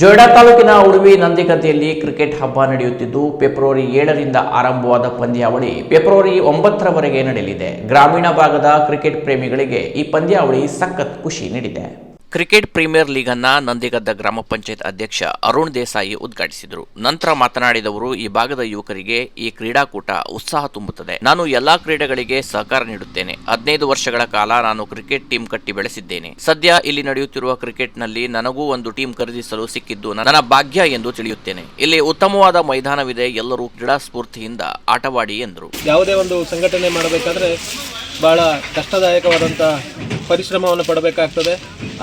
ಜೊಯ್ಡಾ ತಾಲೂಕಿನ ಉಡುವಿ ನಂದಿಗದ್ದೆಯಲ್ಲಿ ಕ್ರಿಕೆಟ್ ಹಬ್ಬ ನಡೆಯುತ್ತಿದ್ದು, ಫೆಬ್ರವರಿ ಏಳರಿಂದ ಆರಂಭವಾದ ಪಂದ್ಯಾವಳಿ ಫೆಬ್ರವರಿ ಒಂಬತ್ತರವರೆಗೆ ನಡೆಯಲಿದೆ. ಗ್ರಾಮೀಣ ಭಾಗದ ಕ್ರಿಕೆಟ್ ಪ್ರೇಮಿಗಳಿಗೆ ಈ ಪಂದ್ಯಾವಳಿ ಸಖತ್ ಖುಷಿ ನೀಡಿದೆ. ಕ್ರಿಕೆಟ್ ಪ್ರೀಮಿಯರ್ ಲೀಗ್ ಅನ್ನ ನಂದಿಗದ್ದ ಗ್ರಾಮ ಪಂಚಾಯತ್ ಅಧ್ಯಕ್ಷ ಅರುಣ್ ದೇಸಾಯಿ ಉದ್ಘಾಟಿಸಿದರು. ನಂತರ ಮಾತನಾಡಿದವರು, ಈ ಭಾಗದ ಯುವಕರಿಗೆ ಈ ಕ್ರೀಡಾಕೂಟ ಉತ್ಸಾಹ ತುಂಬುತ್ತದೆ. ನಾನು ಎಲ್ಲಾ ಕ್ರೀಡೆಗಳಿಗೆ ಸಹಕಾರ ನೀಡುತ್ತೇನೆ. ಹದಿನೈದು ವರ್ಷಗಳ ಕಾಲ ನಾನು ಕ್ರಿಕೆಟ್ ಟೀಮ್ ಕಟ್ಟಿ ಬೆಳೆಸಿದ್ದೇನೆ. ಸದ್ಯ ಇಲ್ಲಿ ನಡೆಯುತ್ತಿರುವ ಕ್ರಿಕೆಟ್ನಲ್ಲಿ ನನಗೂ ಒಂದು ಟೀಮ್ ಖರೀದಿಸಲು ಸಿಕ್ಕಿದ್ದು ನನ್ನ ಭಾಗ್ಯ ಎಂದು ತಿಳಿಯುತ್ತೇನೆ. ಇಲ್ಲಿ ಉತ್ತಮವಾದ ಮೈದಾನವಿದೆ. ಎಲ್ಲರೂ ಕ್ರೀಡಾ ಸ್ಫೂರ್ತಿಯಿಂದ ಆಟವಾಡಿ ಎಂದರು. ಯಾವುದೇ ಒಂದು ಸಂಘಟನೆ ಮಾಡಬೇಕಾದ್ರೆ ಬಹಳ ಕಷ್ಟದಾಯಕವಾದಂಥ ಪರಿಶ್ರಮವನ್ನು ಪಡಬೇಕಾಗ್ತದೆ.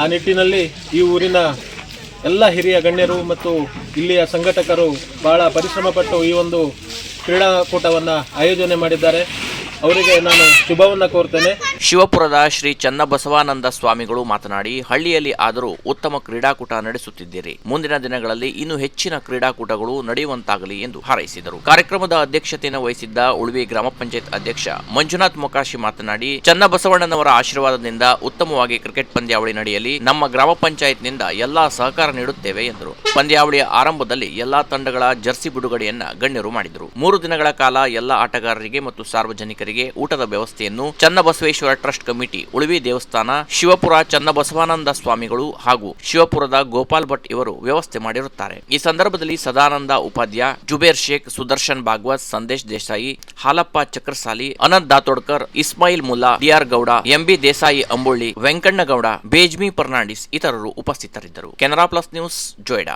ಆ ನಿಟ್ಟಿನಲ್ಲಿ ಈ ಊರಿನ ಎಲ್ಲ ಹಿರಿಯ ಗಣ್ಯರು ಮತ್ತು ಇಲ್ಲಿಯ ಸಂಘಟಕರು ಭಾಳ ಪರಿಶ್ರಮಪಟ್ಟು ಈ ಒಂದು ಕ್ರೀಡಾಕೂಟವನ್ನು ಆಯೋಜನೆ ಮಾಡಿದ್ದಾರೆ. ಅವರಿಗೆ ನಾನು ಶುಭವನ್ನು ಕೋರ್ತೇನೆ. ಶಿವಪುರದ ಶ್ರೀ ಚನ್ನಬಸವಾನಂದ ಸ್ವಾಮಿಗಳು ಮಾತನಾಡಿ, ಹಳ್ಳಿಯಲ್ಲಿ ಆದರೂ ಉತ್ತಮ ಕ್ರೀಡಾಕೂಟ ನಡೆಸುತ್ತಿದ್ದೀರಿ. ಮುಂದಿನ ದಿನಗಳಲ್ಲಿ ಇನ್ನೂ ಹೆಚ್ಚಿನ ಕ್ರೀಡಾಕೂಟಗಳು ನಡೆಯುವಂತಾಗಲಿ ಎಂದು ಹಾರೈಸಿದರು. ಕಾರ್ಯಕ್ರಮದ ಅಧ್ಯಕ್ಷತೆಯನ್ನು ವಹಿಸಿದ್ದ ಉಳುವಿ ಗ್ರಾಮ ಪಂಚಾಯತ್ ಅಧ್ಯಕ್ಷ ಮಂಜುನಾಥ್ ಮೊಕಾಶಿ ಮಾತನಾಡಿ, ಚನ್ನಬಸವಣ್ಣನವರ ಆಶೀರ್ವಾದದಿಂದ ಉತ್ತಮವಾಗಿ ಕ್ರಿಕೆಟ್ ಪಂದ್ಯಾವಳಿ ನಡೆಯಲಿ, ನಮ್ಮ ಗ್ರಾಮ ಪಂಚಾಯತ್ನಿಂದ ಎಲ್ಲಾ ಸಹಕಾರ ನೀಡುತ್ತೇವೆ ಎಂದರು. ಪಂದ್ಯಾವಳಿಯ ಆರಂಭದಲ್ಲಿ ಎಲ್ಲಾ ತಂಡಗಳ ಜರ್ಸಿ ಬಿಡುಗಡೆಯನ್ನ ಗಣ್ಯರು ಮಾಡಿದರು. ಮೂರು ದಿನಗಳ ಕಾಲ ಎಲ್ಲಾ ಆಟಗಾರರಿಗೆ ಮತ್ತು ಸಾರ್ವಜನಿಕರಿಗೆ ಊಟದ ವ್ಯವಸ್ಥೆಯನ್ನು ಚನ್ನಬಸವೇಶ್ವರ ಟ್ರಸ್ಟ್ ಕಮಿಟಿ ಉಳುವಿ ದೇವಸ್ಥಾನ ಶಿವಪುರ ಚನ್ನಬಸವಾನಂದ ಸ್ವಾಮಿಗಳು ಹಾಗೂ ಶಿವಪುರದ ಗೋಪಾಲ್ ಭಟ್ ಇವರು ವ್ಯವಸ್ಥೆ ಮಾಡಿರುತ್ತಾರೆ. ಈ ಸಂದರ್ಭದಲ್ಲಿ ಸದಾನಂದ ಉಪಾಧ್ಯ ಜುಬೇರ್ ಶೇಖ್ ಸುದರ್ಶನ್ ಭಾಗವತ್ ಸಂದೇಶ್ ದೇಸಾಯಿ ಹಾಲಪ್ಪ ಚಕ್ರಸಾಲಿ ಅನಂತ್ ದಾತೋಡ್ಕರ್ ಇಸ್ಮಾಯಿಲ್ ಮುಲ್ಲಾ ಡಿಆರ್ ಗೌಡ ಎಂಬಿ ದೇಸಾಯಿ ಅಂಬುಳ್ಳಿ ವೆಂಕಣ್ಣಗೌಡ ಬೇಜ್ಮಿ ಫರ್ನಾಂಡಿಸ್ ಇತರರು ಉಪಸ್ಥಿತರಿದ್ದರು. Canara plus news Joida